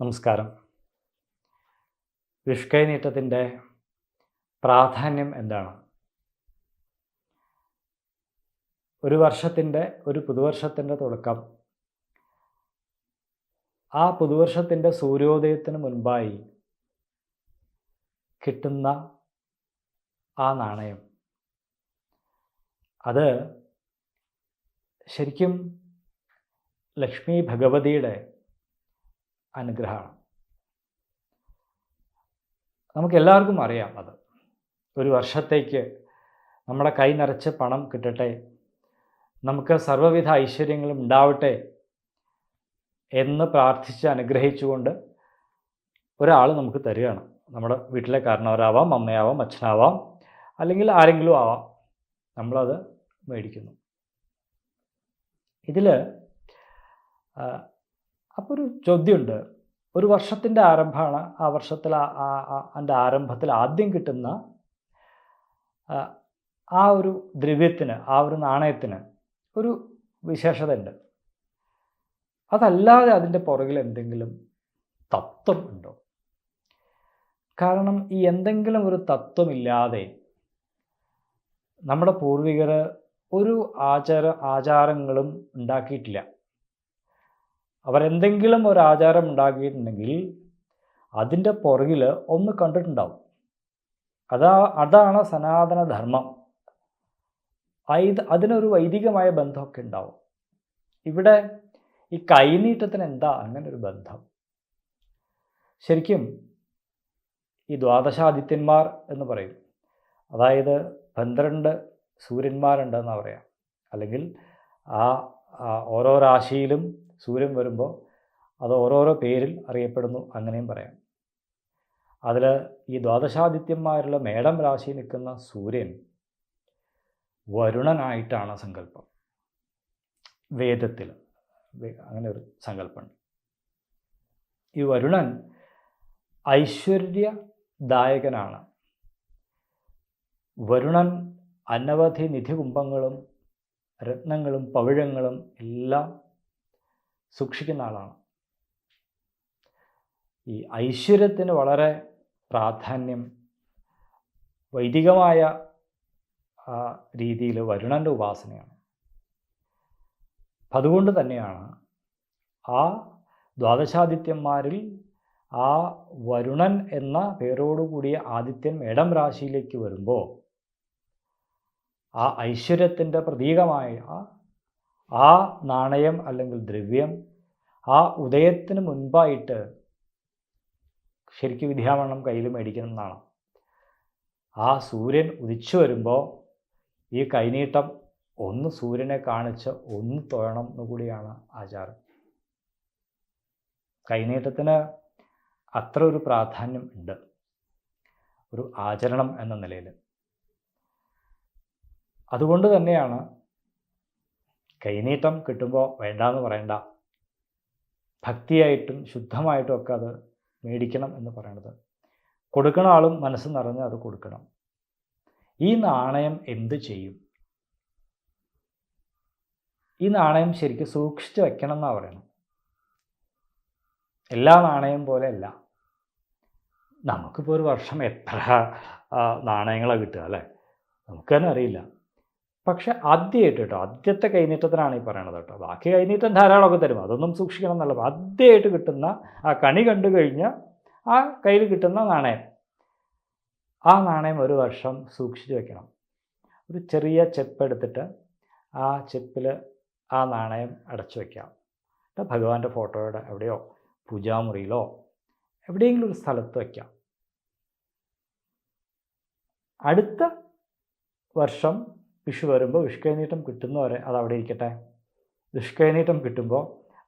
നമസ്കാരം. വിഷ്കൈനീട്ടത്തിന്റെ പ്രാധാന്യം എന്താണ്? ഒരു വർഷത്തിന്റെ ഒരു പുതുവർഷത്തിന്റെ തുടക്കം. ആ പുതുവർഷത്തിന്റെ സൂര്യോദയത്തിന് മുൻപായി കിട്ടുന്ന ആ നാണയം. അത് ശരിക്കും ലക്ഷ്മി ഭഗവതിയുടെ അനുഗ്രഹമാണ്. നമുക്ക് എല്ലാവർക്കും അറിയാം അത്. ഒരു വർഷത്തേക്ക് നമ്മുടെ കൈ നിറച്ച് പണം കിട്ടട്ടെ നമുക്ക് സർവവിധ ഐശ്വര്യങ്ങളും ഉണ്ടാവട്ടെ എന്ന് പ്രാർത്ഥിച്ച് അനുഗ്രഹിച്ചുകൊണ്ട് ഒരാൾ നമുക്ക് തരികയാണ്. നമ്മുടെ വീട്ടിലെ കാരണവരാവാം അമ്മയാവാം അച്ഛനാവാം അല്ലെങ്കിൽ ആരെങ്കിലും ആവാം. നമ്മളത് മേടിക്കുന്നു. ഇതിൽ അപ്പോൾ ഒരു ചോദ്യമുണ്ട്. ഒരു വർഷത്തിന്റെ ആരംഭമാണ് ആ വർഷത്തിൽ അതിന്റെ ആരംഭത്തിൽ ആദ്യം കിട്ടുന്ന ആ, ഒരു ദ്രവ്യത്തിന് ആ ഒരു നാണയത്തിന് ഒരു വിശേഷത ഉണ്ട് അതല്ലാതെ അതിന്റെ പുറകിൽ എന്തെങ്കിലും തത്വം ഉണ്ടോ? കാരണം ഈ എന്തെങ്കിലും ഒരു തത്വമില്ലാതെ നമ്മുടെ പൂർവികർ ഒരു ആചാര ആചാരങ്ങളും ഉണ്ടാക്കിയിട്ടില്ല. അവരെന്തെങ്കിലും ഒരു ആചാരം ഉണ്ടാക്കിയിട്ടുണ്ടെങ്കിൽ അതിന്റെ പുറകിൽ ഒന്ന് കണ്ടിട്ടുണ്ടാവും. അതാ അതാണ് സനാതന ധർമ്മം ഇത് അതിനൊരു വൈദികമായ ബന്ധമൊക്കെ ഉണ്ടാവും. ഇവിടെ ഈ കൈനീട്ടത്തിന് എന്താ അങ്ങനെ ഒരു ബന്ധം? ശരിക്കും ഈ ദ്വാദശാദിത്യന്മാർ എന്ന് പറയും. അതായത് പന്ത്രണ്ട് സൂര്യന്മാരുണ്ടെന്ന് പറയാം. അല്ലെങ്കിൽ ആ ഓരോ രാശിയിലും സൂര്യൻ വരുമ്പോൾ അത് ഓരോരോ പേരിൽ അറിയപ്പെടുന്നു അങ്ങനെയും പറയാം. അതിൽ ഈ ദ്വാദശാദിത്യന്മാരുള്ള മേടം രാശി നിൽക്കുന്ന സൂര്യൻ വരുണനായിട്ടാണ് സങ്കല്പം. വേദത്തിൽ അങ്ങനെ ഒരു സങ്കല്പമുണ്ട്. ഈ വരുണൻ ഐശ്വര്യദായകനാണ്. വരുണൻ അനവധി നിധികുംഭങ്ങളും രത്നങ്ങളും പവിഴങ്ങളും എല്ലാം സൂക്ഷിക്കുന്ന ആളാണ്. ഈ ഐശ്വര്യത്തിന് വളരെ പ്രാധാന്യം വൈദികമായ രീതിയിൽ വരുണന്റെ ഉപാസനയാണ്. അതുകൊണ്ട് തന്നെയാണ് ആ ദ്വാദശാദിത്യന്മാരിൽ ആ വരുണൻ എന്ന പേരോടുകൂടിയ ആദിത്യൻ മേടം രാശിയിലേക്ക് വരുമ്പോൾ ആ ഐശ്വര്യത്തിന്റെ പ്രതീകമായ ആ നാണയം അല്ലെങ്കിൽ ദ്രവ്യം ആ ഉദയത്തിന് മുൻപായിട്ട് ശരിക്കും വിദ്യാവണ്ണം കയ്യിൽ മേടിക്കണം എന്നാണ്. ആ സൂര്യൻ ഉദിച്ചു വരുമ്പോൾ ഈ കൈനീട്ടം ഒന്ന് സൂര്യനെ കാണിച്ച് ഒന്ന് തൊഴണം എന്നുകൂടിയാണ് ആചാരം. കൈനീട്ടത്തിന് അത്ര ഒരു പ്രാധാന്യം ഉണ്ട്. ഒരു ആചരണം എന്ന നിലയിൽ. അതുകൊണ്ട് തന്നെയാണ് കൈനീട്ടം കിട്ടുമ്പോൾ വേണ്ട എന്ന് പറയണ്ട. ഭക്തിയായിട്ടും ശുദ്ധമായിട്ടും ഒക്കെ അത് മേടിക്കണം എന്ന് പറയണത്. കൊടുക്കണ ആളും മനസ്സ് നിറഞ്ഞ് അത് കൊടുക്കണം. ഈ നാണയം എന്ത് ചെയ്യും? ഈ നാണയം ശരിക്കും സൂക്ഷിച്ചു വെക്കണം എന്നാണ് പറയണം. എല്ലാ നാണയം പോലെ അല്ല. നമുക്കിപ്പോൾ ഒരു വർഷം എത്ര നാണയങ്ങളാണ് കിട്ടുക അല്ലേ? നമുക്ക് തന്നെ അറിയില്ല. പക്ഷെ ആദ്യമായിട്ട് കേട്ടോ ആദ്യത്തെ കൈനീട്ടത്തിനാണ് ഈ പറയണത് കേട്ടോ. ബാക്കി കൈനീട്ടം ധാരാളമൊക്കെ തരും. അതൊന്നും സൂക്ഷിക്കണം എന്നല്ല. ആദ്യമായിട്ട് കിട്ടുന്ന ആ കണി കണ്ടു കഴിഞ്ഞ ആ കയ്യിൽ കിട്ടുന്ന നാണയം. ആ നാണയം ഒരു വർഷം സൂക്ഷിച്ച് വെക്കണം. ഒരു ചെറിയ ചെപ്പ് എടുത്തിട്ട് ആ ചെപ്പിൽ ആ നാണയം അടച്ചു വയ്ക്കാം ഭഗവാന്റെ ഫോട്ടോയുടെ എവിടെയോ പൂജാമുറിയിലോ എവിടെയെങ്കിലും ഒരു സ്ഥലത്ത് വയ്ക്കാം അടുത്ത വർഷം വിഷു വരുമ്പോൾ വിഷുക്കൈനീട്ടം കിട്ടുന്നവരെ അത് അവിടെ ഇരിക്കട്ടെ. വിഷുക്കൈനീട്ടം കിട്ടുമ്പോൾ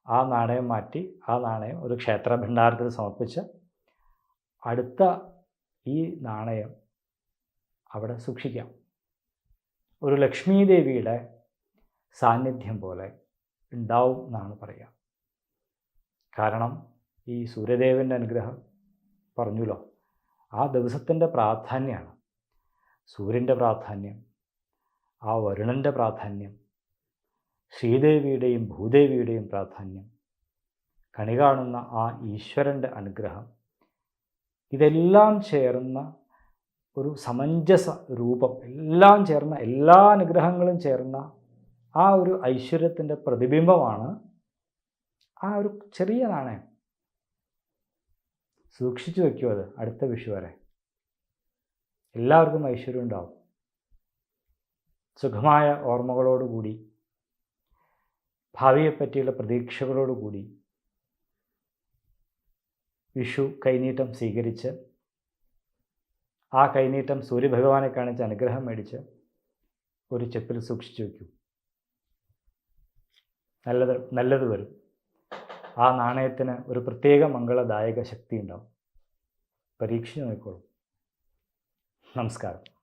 ആ നാണയം മാറ്റി ആ നാണയം ഒരു ക്ഷേത്ര ഭണ്ഡാരത്തിൽ സമർപ്പിച്ച് അടുത്ത ഈ നാണയം അവിടെ സൂക്ഷിക്കാം. ഒരു ലക്ഷ്മി ദേവിയുടെ സാന്നിധ്യം പോലെ ഉണ്ടാവും എന്നാണ് പറയുക. കാരണം ഈ സൂര്യദേവന്റെ അനുഗ്രഹം പറഞ്ഞല്ലോ. ആ ദിവസത്തിന്റെ പ്രാധാന്യമാണ് സൂര്യന്റെ പ്രാധാന്യം ആ വരുണന്റെ പ്രാധാന്യം ശ്രീദേവിയുടെയും ഭൂദേവിയുടെയും പ്രാധാന്യം കണി കാണുന്ന ആ ഈശ്വരന്റെ അനുഗ്രഹം ഇതെല്ലാം ചേർന്ന ഒരു സമഞ്ജസ രൂപം എല്ലാം ചേർന്ന എല്ലാ അനുഗ്രഹങ്ങളും ചേർന്ന ആ ഒരു ഐശ്വര്യത്തിന്റെ പ്രതിബിംബമാണ് ആ ഒരു ചെറിയ നാണയം. സൂക്ഷിച്ചു വയ്ക്കൂ അത് അടുത്ത വിഷു വരെ. എല്ലാവർക്കും ഐശ്വര്യം ഉണ്ടാവും. സുഖമായ ഓർമ്മകളോടുകൂടി ഭാവിയെപ്പറ്റിയുള്ള പ്രതീക്ഷകളോടുകൂടി വിഷു കൈനീട്ടം സ്വീകരിച്ച് ആ കൈനീട്ടം സൂര്യഭഗവാനെ കാണിച്ച് അനുഗ്രഹം മേടിച്ച് ഒരു ചെപ്പിൽ സൂക്ഷിച്ചു വയ്ക്കൂ. നല്ലത് നല്ലത് വരും. ആ നാണയത്തിന് ഒരു പ്രത്യേക മംഗളദായക ശക്തി ഉണ്ടാവും പരീക്ഷിച്ച് നോക്കിക്കോളൂ. നമസ്കാരം.